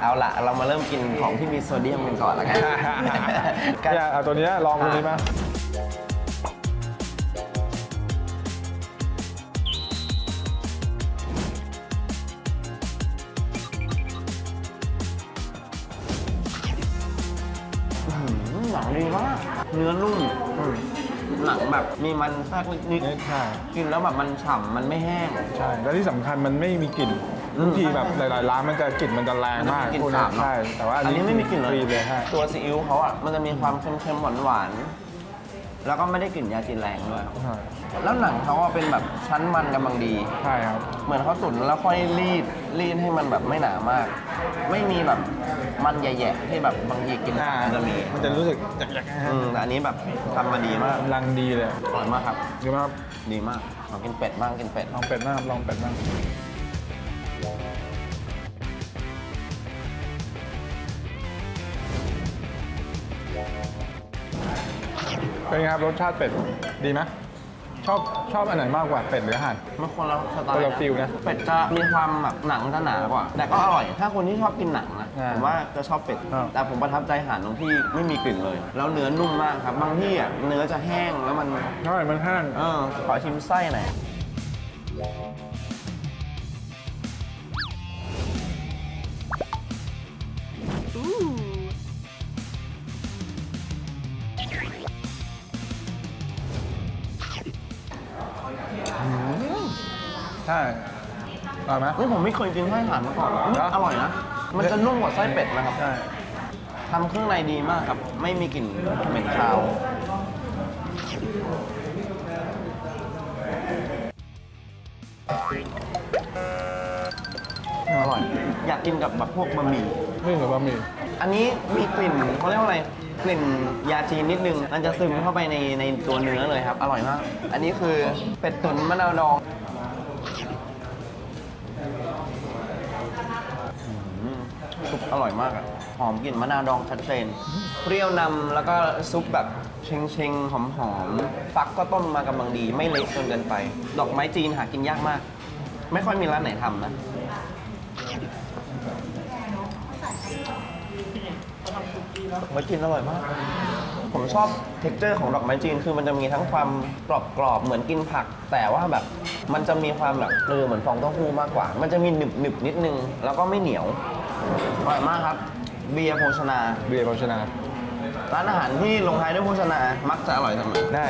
เอาละเรามาเริ่มกินของที่มีโซเดียมกันก่อนละกันเนี่ยเอาตัวเนี้ยลองตัวนี้มาหนังดีมากเนื้อนุ่มอืมหนังแบบมีมันแทรกนิดนี่ใช่ๆกินแล้วแบบมันฉ่ำมันไม่แห้ง ใช่ แล้วที่สำคัญมันไม่มีกลิ่นอืมบาง ทีแบบหลายๆร้านมันจะกลิ่นมันจะแรงมากนจะพวกสานี้บเนอะใช่แต่ว่าอันอันนี้นี้ไม่มีกลิ่นฟรีเลยฮะตัวซีอิ๊วเขาอะมันจะมีความเค็มๆหวานๆแล้วก็ไม่ได้กลิ่นยาจีนแรงด้วย ใช่แล้วหนังเขาอะเป็นแบบชั้นมันกำลังดี ใช่ครับ เหมือนเขาตุ๋นแล้วค่อยรีดรีดให้มันแบบไม่หนามาก ไม่มีแบบมันแย่ๆที่แบบบางทีกินอ่ามันจะมีมันจะรู้สึกหยักๆนะฮะอืมแต่อันนี้แบบทำมาดีมากกำลังดีเลยอร่อยมากครับ ดีมากครับดีมากลองกินเป็ดบ้างกินเป็ดลองเป็ดบ้างครับลองเป็ดบ้าง เป็นไงครับรสชาติเป็ดดีไหมชอบชอบอันไหนมากกว่าเป็ดหรืออาหารมันคนละสไตล์คนละฟีลนะเป็ดจะมีความแบบหนังจะหนากว่า แต่ก็อร่อย ถ้าคนที่ชอบกินหนังนะอ่าผมว่าจะชอบเป็ด อ่า แต่ผมประทับใจห่านตรงที่ไม่มีกลิ่นเลย แล้วเนื้อนุ่มมากครับ บางที่อะเนื้อจะแห้งแล้วมัน ใช่มันแห้ง เออขอชิมไส้หน่อย ใช่อร่อยไหม นี่ผมไม่เคยกินไส้ห่านมาก่อนอืมเหรออร่อยนะ มันจะนุ่มกว่าไส้เป็ดนะครับใช่ทำเครื่องในดีมากครับ ไม่มีกลิ่นเหม็นคาว อร่อย อยากกินกับแบบพวกบะหมี่ นี่หรือบะหมี่อันนี้มีกลิ่นเขาเรียกว่าอะไร กลิ่นยาจีนนิดนึง มันจะซึมเข้าไปในในตัวเนื้อเลยครับ อร่อยมาก อันนี้คือเป็ดตุ๋นมะนาวดองอืมซุป อร่อยมากอะหอมกลิ่นมะนาวดองชัดเจน เปรี้ยวนำแล้วก็ซุปแบบเชงเชงๆหอมหอมๆฟักก็ต้มมากำลังดี ไม่เละจนเกินไป ดอกไม้จีนหากินยากมาก ไม่ค่อยมีร้านไหนทำนะดอกไม้จีนอร่อยมาก ผมชอบเท็กเจอร์ของดอกไม้จีนคือมันจะมีทั้งความกรอบกรอบๆเหมือนกินผัก แต่ว่าแบบมันจะมีความแบบเออเหมือนฟองเต้าหู้มากกว่า มันจะมีหนึบหนึบๆนิดนึง แล้วก็ไม่เหนียว อร่อยมากครับ เบียร์โภชนา เบียร์โภชนาร้านอาหารที่ลงท้ายด้วยโภชนา มักจะอร่อยเสมอได้